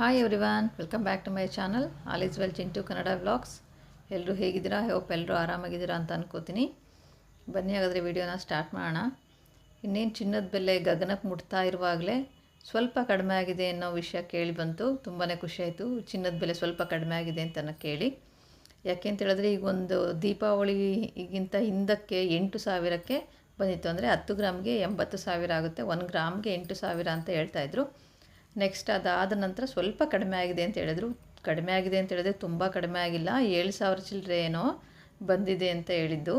Hi everyone welcome back to my channel all is well Chintu Kannada vlogs ಎಲ್ಲರೂ ಹೇಗಿದ್ದೀರಾ? Hope ಎಲ್ಲರೂ ಆರಾಮಾಗಿದ್ದೀರಾ ಅಂತ ಅನ್ಕೋತೀನಿ. ಬನ್ನಿ ಹಾಗಾದರೆ ವಿಡಿಯೋನ ಸ್ಟಾರ್ಟ್ ಮಾಡೋಣ. ಇನ್ನೇನು ಚಿನ್ನದ ಬೆಲೆ ಗಗನಕ್ಕೆ ಮುಟ್ತಾ ಇರುವಾಗಲೇ ಸ್ವಲ್ಪ ಕಡಿಮೆ ಆಗಿದೆ ಅನ್ನೋ ವಿಷಯ ಕೇಳಿ ಬಂತು. ತುಂಬಾ ಖುಷಿಯಾಯಿತು ಚಿನ್ನದ ಬೆಲೆ ಸ್ವಲ್ಪ ಕಡಿಮೆ ಆಗಿದೆ ಅಂತ ಕೇಳಿ. ಯಾಕೆ ಅಂತ ಹೇಳಿದ್ರೆ ಈಗ ಒಂದು ದೀಪಾವಳಿ ಈಗಿಂತ ಹಿಂದಕ್ಕೆ ಎಂಟು ಸಾವಿರಕ್ಕೆ ಬಂದಿತ್ತು. ಅಂದರೆ ಹತ್ತು ಗ್ರಾಮ್ಗೆ ಎಂಬತ್ತು ಸಾವಿರ ಆಗುತ್ತೆ. ಒಂದು ಗ್ರಾಮ್ಗೆ ಎಂಟು ಸಾವಿರ ಅಂತ ಹೇಳ್ತಾಯಿದ್ರು ನೆಕ್ಸ್ಟ್ ಅದಾದ ನಂತರ ಸ್ವಲ್ಪ ಕಡಿಮೆ ಆಗಿದೆ ಅಂತ ಹೇಳಿದ್ರು. ಕಡಿಮೆ ಆಗಿದೆ ಅಂತ ಹೇಳಿದ್ರೆ ತುಂಬ ಕಡಿಮೆ ಆಗಿಲ್ಲ. ಏಳು ಸಾವಿರ ಚಿಲ್ಲರೆ ಏನೋ ಬಂದಿದೆ ಅಂತ ಹೇಳಿದ್ದು.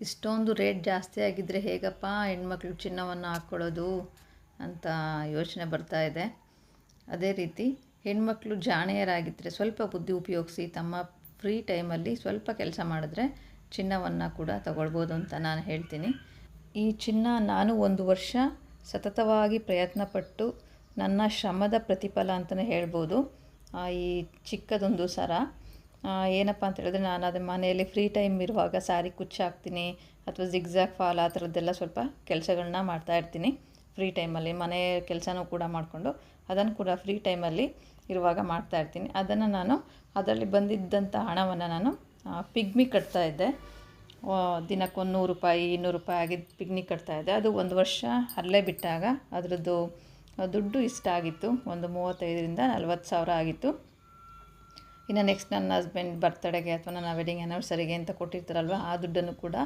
ಇಷ್ಟೊಂದು ರೇಟ್ ಜಾಸ್ತಿ ಆಗಿದ್ದರೆ ಹೇಗಪ್ಪ ಹೆಣ್ಮಕ್ಳು ಚಿನ್ನವನ್ನು ಹಾಕ್ಕೊಳ್ಳೋದು ಅಂತ ಯೋಚನೆ ಬರ್ತಾ ಇದೆ. ಅದೇ ರೀತಿ ಹೆಣ್ಮಕ್ಳು ಜಾಣೆಯರಾಗಿದ್ದರೆ ಸ್ವಲ್ಪ ಬುದ್ಧಿ ಉಪಯೋಗಿಸಿ ತಮ್ಮ ಫ್ರೀ ಟೈಮಲ್ಲಿ ಸ್ವಲ್ಪ ಕೆಲಸ ಮಾಡಿದ್ರೆ ಚಿನ್ನವನ್ನು ಕೂಡ ತಗೊಳ್ಬೋದು ಅಂತ ನಾನು ಹೇಳ್ತೀನಿ. ಈ ಚಿನ್ನ ನಾನು ಒಂದು ವರ್ಷ ಸತತವಾಗಿ ಪ್ರಯತ್ನಪಟ್ಟು ನನ್ನ ಶ್ರಮದ ಪ್ರತಿಫಲ ಅಂತಲೇ ಹೇಳ್ಬೋದು. ಈ ಚಿಕ್ಕದೊಂದು ಸರ ಏನಪ್ಪ ಅಂತ ಹೇಳಿದ್ರೆ ನಾನು ಅದು ಮನೆಯಲ್ಲಿ ಫ್ರೀ ಟೈಮ್ ಇರುವಾಗ ಸಾರಿ ಕುಚ್ಚು ಹಾಕ್ತೀನಿ, ಅಥವಾ ಜಿಗ್ಜಾಗ್ ಫಾಲ್ ಆ ಥರದ್ದೆಲ್ಲ ಸ್ವಲ್ಪ ಕೆಲಸಗಳನ್ನ ಮಾಡ್ತಾ ಇರ್ತೀನಿ ಫ್ರೀ ಟೈಮಲ್ಲಿ ಮನೆ ಕೆಲಸನೂ ಕೂಡ ಮಾಡಿಕೊಂಡು ಅದನ್ನು ಕೂಡ ಫ್ರೀ ಟೈಮಲ್ಲಿ ಇರುವಾಗ ಮಾಡ್ತಾ ಇರ್ತೀನಿ. ಅದನ್ನು ನಾನು ಅದರಲ್ಲಿ ಬಂದಿದ್ದಂಥ ಹಣವನ್ನು ನಾನು ಪಿಗ್ಮಿ ಕಟ್ತಾ ಇದ್ದೆ. ದಿನಕ್ಕೆ ದಿನಕ್ಕೊಂದು ನೂರು ರೂಪಾಯಿ, ಇನ್ನೂರು ರೂಪಾಯಿ ಆಗಿದ್ದು ಪಿಗ್ನಿ ಕಟ್ತಾ ಇದ್ದೆ. ಅದು ಒಂದು ವರ್ಷ ಅಲ್ಲೇ ಬಿಟ್ಟಾಗ ಅದರದ್ದು ದುಡ್ಡು ಇಷ್ಟ ಆಗಿತ್ತು. ಒಂದು ಮೂವತ್ತೈದರಿಂದ ನಲ್ವತ್ತು ಸಾವಿರ ಆಗಿತ್ತು. ಇನ್ನು ನೆಕ್ಸ್ಟ್ ನನ್ನ ಹಸ್ಬೆಂಡ್ ಬರ್ತಡೆಗೆ ಅಥವಾ ನನ್ನ ವೆಡ್ಡಿಂಗ್ ಆ್ಯನಿವರ್ಸರಿಗೆ ಅಂತ ಕೊಟ್ಟಿರ್ತಾರಲ್ವ, ಆ ದುಡ್ಡನ್ನು ಕೂಡ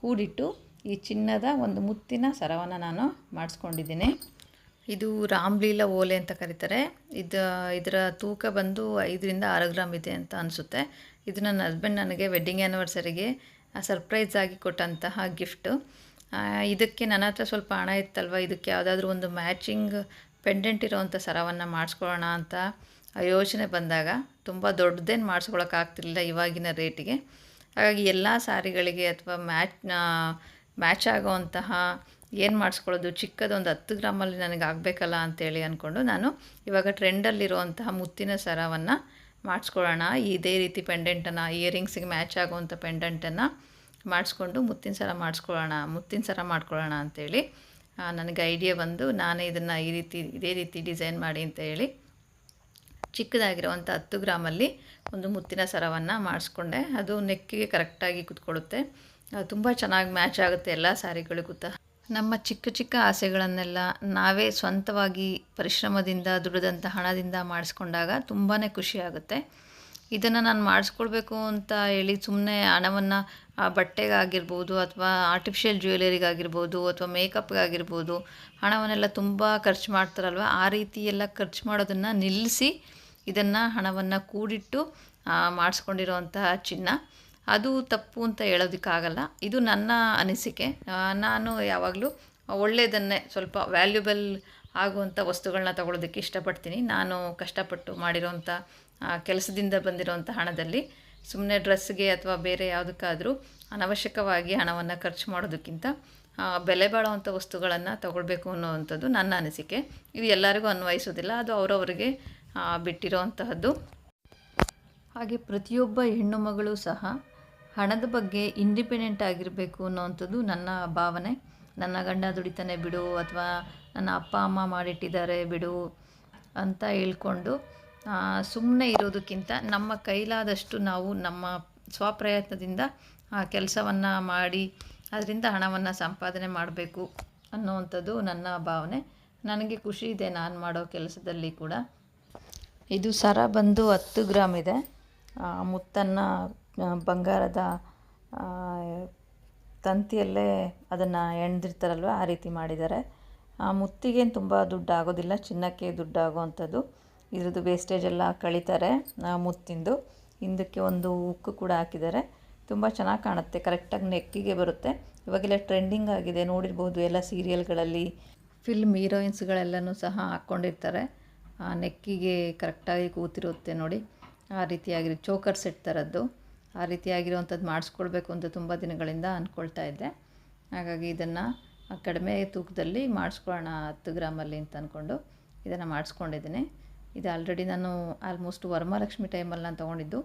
ಕೂಡಿಟ್ಟು ಈ ಚಿನ್ನದ ಒಂದು ಮುತ್ತಿನ ಸರವನ್ನು ನಾನು ಮಾಡಿಸ್ಕೊಂಡಿದ್ದೀನಿ. ಇದು ರಾಮ್ಲೀಲಾ ಓಲೆ ಅಂತ ಕರೀತಾರೆ. ಇದು, ಇದರ ತೂಕ ಬಂದು ಐದರಿಂದ ಆರು ಗ್ರಾಮ್ ಇದೆ ಅಂತ ಅನಿಸುತ್ತೆ. ಇದು ನನ್ನ ಹಸ್ಬೆಂಡ್ ನನಗೆ ವೆಡ್ಡಿಂಗ್ ಆ್ಯನಿವರ್ಸರಿಗೆ ಸರ್ಪ್ರೈಸ್ ಆಗಿ ಕೊಟ್ಟಂತಹ ಗಿಫ್ಟು ಇದಕ್ಕೆ ನನ್ನ ಹತ್ರ ಸ್ವಲ್ಪ ಹಣ ಇತ್ತಲ್ವ? ಇದಕ್ಕೆ ಯಾವುದಾದ್ರೂ ಒಂದು ಮ್ಯಾಚಿಂಗ್ ಪೆಂಡೆಂಟ್ ಇರೋವಂಥ ಸರವನ್ನು ಮಾಡಿಸ್ಕೊಳ್ಳೋಣ ಅಂತ ಯೋಚನೆ ಬಂದಾಗ ತುಂಬ ದೊಡ್ಡದೇನು ಮಾಡಿಸ್ಕೊಳಕ್ಕಾಗ್ತಿರ್ಲಿಲ್ಲ ಇವಾಗಿನ ರೇಟಿಗೆ ಹಾಗಾಗಿ ಎಲ್ಲ ಸಾರಿಗಳಿಗೆ ಅಥವಾ ಮ್ಯಾಚ್ ಮ್ಯಾಚ್ ಆಗೋವಂತಹ ಏನು ಮಾಡಿಸ್ಕೊಳ್ಳೋದು? ಚಿಕ್ಕದೊಂದು ಹತ್ತು ಗ್ರಾಮಲ್ಲಿ ನನಗೆ ಆಗಬೇಕಲ್ಲ ಅಂತೇಳಿ ಅಂದ್ಕೊಂಡು ನಾನು ಇವಾಗ ಟ್ರೆಂಡಲ್ಲಿರುವಂತಹ ಮುತ್ತಿನ ಸರವನ್ನು ಮಾಡಿಸ್ಕೊಳ್ಳೋಣ. ಇದೇ ರೀತಿ ಪೆಂಡೆಂಟನ್ನು ಇಯರಿಂಗ್ಸಿಗೆ ಮ್ಯಾಚ್ ಆಗುವಂಥ ಪೆಂಡೆಂಟನ್ನು ಮಾಡಿಸ್ಕೊಂಡು ಮುತ್ತಿನ ಸರ ಮಾಡಿಸ್ಕೊಳ್ಳೋಣ ಮುತ್ತಿನ ಸರ ಮಾಡ್ಕೊಳ್ಳೋಣ ಅಂತೇಳಿ ಆ, ನನಗೆ ಐಡಿಯಾ ಬಂದು ನಾನೇ ಇದನ್ನು ಈ ರೀತಿ ಇದೇ ರೀತಿ ಡಿಸೈನ್ ಮಾಡಿ ಅಂತ ಹೇಳಿ ಚಿಕ್ಕದಾಗಿರುವಂಥ ಹತ್ತು ಗ್ರಾಮಲ್ಲಿ ಒಂದು ಮುತ್ತಿನ ಸರವನ್ನು ಮಾಡಿಸ್ಕೊಂಡೆ. ಅದು ನೆಕ್ಕಿಗೆ ಕರೆಕ್ಟಾಗಿ ಕುತ್ಕೊಳ್ಳುತ್ತೆ. ತುಂಬ ಚೆನ್ನಾಗಿ ಮ್ಯಾಚ್ ಆಗುತ್ತೆ ಎಲ್ಲ ಸ್ಯಾರಿಗಳಿಗೂ ತ. ನಮ್ಮ ಚಿಕ್ಕ ಚಿಕ್ಕ ಆಸೆಗಳನ್ನೆಲ್ಲ ನಾವೇ ಸ್ವಂತವಾಗಿ ಪರಿಶ್ರಮದಿಂದ ದುಡಿದಂಥ ಹಣದಿಂದ ಮಾಡಿಸ್ಕೊಂಡಾಗ ತುಂಬಾ ಖುಷಿ ಆಗುತ್ತೆ. ಇದನ್ನು ನಾನು ಮಾಡಿಸ್ಕೊಳ್ಬೇಕು ಅಂತ ಹೇಳಿ ಸುಮ್ಮನೆ ಹಣವನ್ನು ಬಟ್ಟೆಗಾಗಿರ್ಬೋದು ಅಥವಾ ಆರ್ಟಿಫಿಷಿಯಲ್ ಜ್ಯುವೆಲರಿಗಾಗಿರ್ಬೋದು ಅಥವಾ ಮೇಕಪ್ಗಾಗಿರ್ಬೋದು ಹಣವನ್ನೆಲ್ಲ ತುಂಬ ಖರ್ಚು ಮಾಡ್ತಾರಲ್ವ? ಆ ರೀತಿ ಎಲ್ಲ ಖರ್ಚು ಮಾಡೋದನ್ನು ನಿಲ್ಲಿಸಿ ಇದನ್ನು ಹಣವನ್ನು ಕೂಡಿಟ್ಟು ಆ, ಮಾಡಿಸ್ಕೊಂಡಿರೋವಂತಹ ಚಿನ್ನ. ಅದು ತಪ್ಪು ಅಂತ ಹೇಳೋದಕ್ಕಾಗಲ್ಲ. ಇದು ನನ್ನ ಅನಿಸಿಕೆ. ನಾನು ಯಾವಾಗಲೂ ಒಳ್ಳೆಯದನ್ನೇ ಸ್ವಲ್ಪ ವ್ಯಾಲ್ಯೂಬಲ್ ಆಗುವಂಥ ವಸ್ತುಗಳನ್ನ ತಗೊಳ್ಳೋದಕ್ಕೆ ಇಷ್ಟಪಡ್ತೀನಿ. ನಾನು ಕಷ್ಟಪಟ್ಟು ಮಾಡಿರೋವಂಥ ಕೆಲಸದಿಂದ ಬಂದಿರೋವಂಥ ಹಣದಲ್ಲಿ. ಸುಮ್ಮನೆ ಡ್ರೆಸ್ಗೆ ಅಥವಾ ಬೇರೆ ಯಾವುದಕ್ಕಾದರೂ ಅನವಶ್ಯಕವಾಗಿ ಹಣವನ್ನು ಖರ್ಚು ಮಾಡೋದಕ್ಕಿಂತ ಬೆಲೆ ಬಾಳುವಂಥ ವಸ್ತುಗಳನ್ನು ತಗೊಳ್ಬೇಕು ಅನ್ನೋವಂಥದ್ದು ನನ್ನ ಅನಿಸಿಕೆ. ಇದು ಎಲ್ಲರಿಗೂ ಅನ್ವಯಿಸೋದಿಲ್ಲ, ಅದು ಅವರವರಿಗೆ ಬಿಟ್ಟಿರೋವಂತಹದ್ದು. ಹಾಗೆ ಪ್ರತಿಯೊಬ್ಬ ಹೆಣ್ಣು ಮಗಳು ಸಹ ಹಣದ ಬಗ್ಗೆ ಇಂಡಿಪೆಂಡೆಂಟ್ ಆಗಿರಬೇಕು ಅನ್ನೋವಂಥದ್ದು ನನ್ನ ಭಾವನೆ. ನನ್ನ ಗಂಡ ದುಡಿತಾನೆ ಬಿಡು ಅಥವಾ ನನ್ನ ಅಪ್ಪ ಅಮ್ಮ ಮಾಡಿಟ್ಟಿದ್ದಾರೆ ಬಿಡು ಅಂತ ಹೇಳ್ಕೊಂಡು ಸುಮ್ಮನೆ ಇರೋದಕ್ಕಿಂತ ನಮ್ಮ ಕೈಲಾದಷ್ಟು ನಾವು ನಮ್ಮ ಸ್ವಪ್ರಯತ್ನದಿಂದ ಆ ಕೆಲಸವನ್ನು ಮಾಡಿ ಅದರಿಂದ ಹಣವನ್ನು ಸಂಪಾದನೆ ಮಾಡಬೇಕು ಅನ್ನೋವಂಥದ್ದು ನನ್ನ ಭಾವನೆ. ನನಗೆ ಖುಷಿ ಇದೆ ನಾನು ಮಾಡೋ ಕೆಲಸದಲ್ಲಿ ಕೂಡ. ಇದು ಸರ ಬಂದು ಹತ್ತು ಗ್ರಾಮ್ ಇದೆ. ಮುತ್ತನ್ನು ಬಂಗಾರದ ತಂತಿಯಲ್ಲೇ ಅದನ್ನು ಎಣ್ದಿರ್ತಾರಲ್ವ, ಆ ರೀತಿ ಮಾಡಿದ್ದಾರೆ. ಆ, ಮುತ್ತಿಗೇನು ತುಂಬ ದುಡ್ಡು ಆಗೋದಿಲ್ಲ ಚಿನ್ನಕ್ಕೆ ದುಡ್ಡು ಆಗೋವಂಥದ್ದು ಇದ್ರದ್ದು ವೇಸ್ಟೇಜ್ ಎಲ್ಲ ಕಳೀತಾರೆ ಮುತ್ತಿಂದು. ಹಿಂದಕ್ಕೆ ಒಂದು ಉಕ್ಕು ಕೂಡ ಹಾಕಿದ್ದಾರೆ. ತುಂಬ ಚೆನ್ನಾಗಿ ಕಾಣುತ್ತೆ ಕರೆಕ್ಟಾಗಿ ನೆಕ್ಕಿಗೆ ಬರುತ್ತೆ. ಇವಾಗೆಲ್ಲ ಟ್ರೆಂಡಿಂಗ್ ಆಗಿದೆ, ನೋಡಿರ್ಬೋದು ಎಲ್ಲ ಸೀರಿಯಲ್ಗಳಲ್ಲಿ ಫಿಲ್ಮ್ ಹೀರೋಯಿನ್ಸ್ಗಳೆಲ್ಲನೂ ಸಹ ಹಾಕ್ಕೊಂಡಿರ್ತಾರೆ ಆ ನೆಕ್ಕಿಗೆ ಕರೆಕ್ಟಾಗಿ ಕೂತಿರುತ್ತೆ ನೋಡಿ. ಆ ರೀತಿಯಾಗಿರೋ ಚೋಕರ್ ಸೆಟ್ ಥರದ್ದು ಆ ರೀತಿಯಾಗಿರುವಂಥದ್ದು ಮಾಡಿಸ್ಕೊಳ್ಬೇಕು ಅಂತ ತುಂಬ ದಿನಗಳಿಂದ ಅಂದ್ಕೊಳ್ತಾ ಇದ್ದೆ. ಹಾಗಾಗಿ ಇದನ್ನು ಕಡಿಮೆ ತೂಕದಲ್ಲಿ ಮಾಡಿಸ್ಕೊಳ್ಳೋಣ ಹತ್ತು ಗ್ರಾಮಲ್ಲಿ ಅಂತ ಅಂದ್ಕೊಂಡು ಇದನ್ನು ಮಾಡಿಸ್ಕೊಂಡಿದ್ದೀನಿ. ಇದು ಆಲ್ರೆಡಿ ನಾನು ಆಲ್ಮೋಸ್ಟ್ ವರಮಹಾಲಕ್ಷ್ಮಿ ಟೈಮಲ್ಲಿ ನಾನು ತೊಗೊಂಡಿದ್ದು.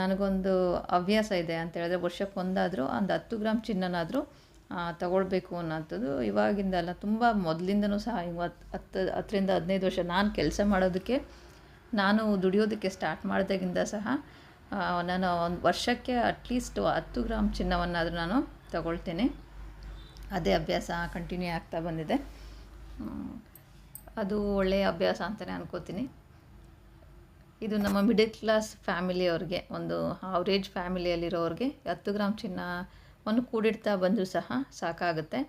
ನನಗೊಂದು ಹವ್ಯಾಸ ಇದೆ ಅಂತ ಹೇಳಿದ್ರೆ ವರ್ಷಕ್ಕೆ ಒಂದಾದರೂ ಒಂದು ಹತ್ತು ಗ್ರಾಮ್ ಚಿನ್ನನಾದರೂ ತಗೊಳ್ಬೇಕು ಅನ್ನೋಂಥದ್ದು. ಇವಾಗಿಂದಲ್ಲ ತುಂಬ ಮೊದಲಿಂದನೂ ಸಹ ಇವತ್ತು ಹತ್ತು, ಹತ್ತರಿಂದ ಹದಿನೈದು ವರ್ಷ ನಾನು ಕೆಲಸ ಮಾಡೋದಕ್ಕೆ, ನಾನು ದುಡಿಯೋದಕ್ಕೆ ಸ್ಟಾರ್ಟ್ ಮಾಡಿದಾಗಿಂದ ಸಹ ನಾನು ಒಂದು ವರ್ಷಕ್ಕೆ ಅಟ್ಲೀಸ್ಟ್ ಹತ್ತು ಗ್ರಾಮ್ ಚಿನ್ನವನ್ನಾದರೂ ನಾನು ತಗೊಳ್ತೇನೆ. ಅದೇ ಅಭ್ಯಾಸ ಕಂಟಿನ್ಯೂ ಆಗ್ತಾ ಬಂದಿದೆ. ಅದು ಒಳ್ಳೆಯ ಅಭ್ಯಾಸ ಅಂತಲೇ ಅನ್ಕೋತೀನಿ. ಇದು ನಮ್ಮ ಮಿಡಲ್ ಕ್ಲಾಸ್ ಫ್ಯಾಮಿಲಿಯವ್ರಿಗೆ ಒಂದು ಆವ್ರೇಜ್ ಫ್ಯಾಮಿಲಿಯಲ್ಲಿರೋರಿಗೆ ಹತ್ತು ಗ್ರಾಮ್ ಚಿನ್ನವನ್ನು ಕೂಡಿಡ್ತಾ ಬಂದರೂ ಸಹ ಸಾಕಾಗುತ್ತೆ.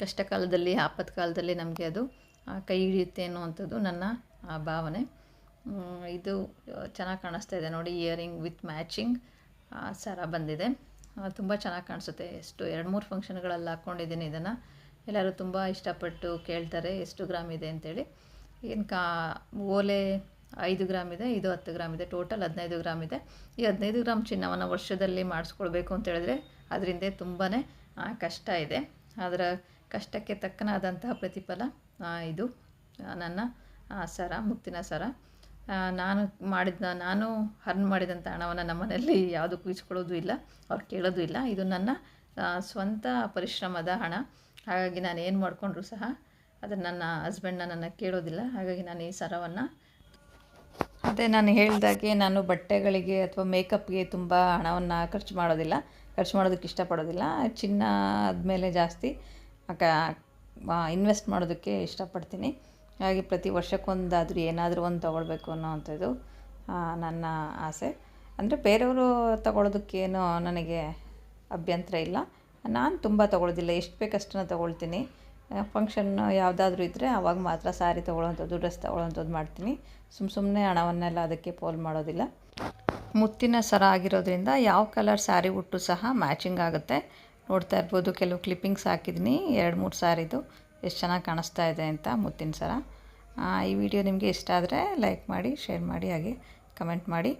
ಕಷ್ಟ ಕಾಲದಲ್ಲಿ ಕಾಲದಲ್ಲಿ ನಮಗೆ ಅದು ಕೈ ಹಿಡಿಯುತ್ತೆ ಅನ್ನುವಂಥದ್ದು ನನ್ನ ಭಾವನೆ. ಇದು ಚೆನ್ನಾಗಿ ಕಾಣಿಸ್ತಾ ಇದೆ ನೋಡಿ ಇಯರಿಂಗ್ ವಿತ್ ಮ್ಯಾಚಿಂಗ್ ಸರ ಬಂದಿದೆ. ತುಂಬ ಚೆನ್ನಾಗಿ ಕಾಣಿಸುತ್ತೆ. ಎಷ್ಟು, ಎರಡು ಮೂರು ಫಂಕ್ಷನ್ಗಳಲ್ಲಿ ಹಾಕ್ಕೊಂಡಿದ್ದೀನಿ ಇದನ್ನು. ಎಲ್ಲರೂ ತುಂಬ ಇಷ್ಟಪಟ್ಟು ಕೇಳ್ತಾರೆ, ಎಷ್ಟು ಗ್ರಾಮ್ ಇದೆ ಅಂತೇಳಿ. ಏನು ಕಾ, ಓಲೆ ಐದು ಗ್ರಾಮ್ ಇದೆ, ಇದು ಹತ್ತು ಗ್ರಾಮ್ ಇದೆ, ಟೋಟಲ್ ಹದಿನೈದು ಗ್ರಾಮ್ ಇದೆ. ಈ ಹದಿನೈದು ಗ್ರಾಮ್ ಚಿನ್ನವನ್ನು ವರ್ಷದಲ್ಲಿ ಮಾಡಿಸ್ಕೊಳ್ಬೇಕು ಅಂತ ಹೇಳಿದ್ರೆ ಅದರಿಂದ ತುಂಬಾ ಕಷ್ಟ ಇದೆ. ಅದರ ಕಷ್ಟಕ್ಕೆ ತಕ್ಕನಾದಂತಹ ಪ್ರತಿಫಲ ಇದು ನನ್ನ ಸರ, ಮುತ್ತಿನ ಸರ. ನಾನು ಮಾಡಿದ ನಾನು ಅರ್ನ್ ಮಾಡಿದಂಥ ಹಣವನ್ನು ನಮ್ಮನೆಯಲ್ಲಿ ಯಾವುದು ಇಸ್ಕೊಳ್ಳೋದು ಇಲ್ಲ, ಅವ್ರು ಕೇಳೋದು ಇಲ್ಲ. ಇದು ನನ್ನ ಸ್ವಂತ ಪರಿಶ್ರಮದ ಹಣ. ಹಾಗಾಗಿ ನಾನು ಏನು ಮಾಡಿಕೊಂಡ್ರು ಸಹ ಅದು ನನ್ನ ಹಸ್ಬೆಂಡ್ನ ನನ್ನ ಕೇಳೋದಿಲ್ಲ. ಹಾಗಾಗಿ ನಾನು ಈ ಸರವನ್ನು ಅದೇ ನಾನು ಹೇಳಿದಾಗೆ ನಾನು ಬಟ್ಟೆಗಳಿಗೆ ಅಥವಾ ಮೇಕಪ್ಗೆ ತುಂಬ ಹಣವನ್ನು ಖರ್ಚು ಮಾಡೋದಿಲ್ಲ. ಖರ್ಚು ಮಾಡೋದಕ್ಕೆ ಇಷ್ಟಪಡೋದಿಲ್ಲ. ಚಿನ್ನ ಆದಮೇಲೆ ಜಾಸ್ತಿ ಕ ಇನ್ವೆಸ್ಟ್ ಮಾಡೋದಕ್ಕೆ ಇಷ್ಟಪಡ್ತೀನಿ. ಹಾಗಾಗಿ ಪ್ರತಿ ವರ್ಷಕ್ಕೊಂದಾದರೂ ಏನಾದರೂ ಒಂದು ತೊಗೊಳ್ಬೇಕು ಅನ್ನೋವಂಥದ್ದು ನನ್ನ ಆಸೆ. ಅಂದರೆ ಬೇರೆಯವರು ತಗೊಳ್ಳೋದಕ್ಕೇನು ನನಗೆ ಅಭ್ಯಂತರ ಇಲ್ಲ. ನಾನು ತುಂಬ ತೊಗೊಳ್ಳೋದಿಲ್ಲ ಎಷ್ಟು ಬೇಕಷ್ಟನ್ನು ತೊಗೊಳ್ತೀನಿ. ಫಂಕ್ಷನ್ ಯಾವುದಾದ್ರೂ ಇದ್ದರೆ ಆವಾಗ ಮಾತ್ರ ಸ್ಯಾರಿ ತೊಗೊಳ್ಳೋವಂಥದ್ದು ಡ್ರೆಸ್ ತೊಗೊಳ್ಳೋವಂಥದ್ದು ಮಾಡ್ತೀನಿ. ಸುಮ್ ಸುಮ್ಮನೆ ಹಣವನ್ನೆಲ್ಲ ಅದಕ್ಕೆ ಪೋಲ್ ಮಾಡೋದಿಲ್ಲ. ಮುತ್ತಿನ ಸರ ಆಗಿರೋದ್ರಿಂದ ಯಾವ ಕಲರ್ ಸ್ಯಾರಿ ಉಟ್ಟು ಸಹ ಮ್ಯಾಚಿಂಗ್ ಆಗುತ್ತೆ. ನೋಡ್ತಾ ಇರ್ಬೋದು ಕೆಲವು ಕ್ಲಿಪ್ಪಿಂಗ್ಸ್ ಹಾಕಿದ್ದೀನಿ ಎರಡು ಮೂರು ಸ್ಯಾರಿದು ಎಷ್ಟು ಚೆನ್ನಾಗಿ ಕಾಣಿಸ್ತಾ ಇದೆ ಅಂತ ಮುತ್ತಿನ ಸರ. ಆ, ಈ ವಿಡಿಯೋ ನಿಮಗೆ ಇಷ್ಟ ಆದರೆ ಲೈಕ್ ಮಾಡಿ ಶೇರ್ ಮಾಡಿ ಹಾಗೆ ಕಮೆಂಟ್ ಮಾಡಿ.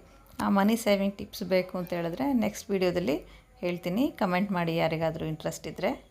ಮನಿ ಸೇವಿಂಗ್ ಟಿಪ್ಸ್ ಬೇಕು ಅಂತ ಹೇಳಿದ್ರೆ ನೆಕ್ಸ್ಟ್ ವಿಡಿಯೋದಲ್ಲಿ ಹೇಳ್ತೀನಿ. ಕಮೆಂಟ್ ಮಾಡಿ ಯಾರಿಗಾದರೂ ಇಂಟ್ರೆಸ್ಟ್ ಇದ್ದರೆ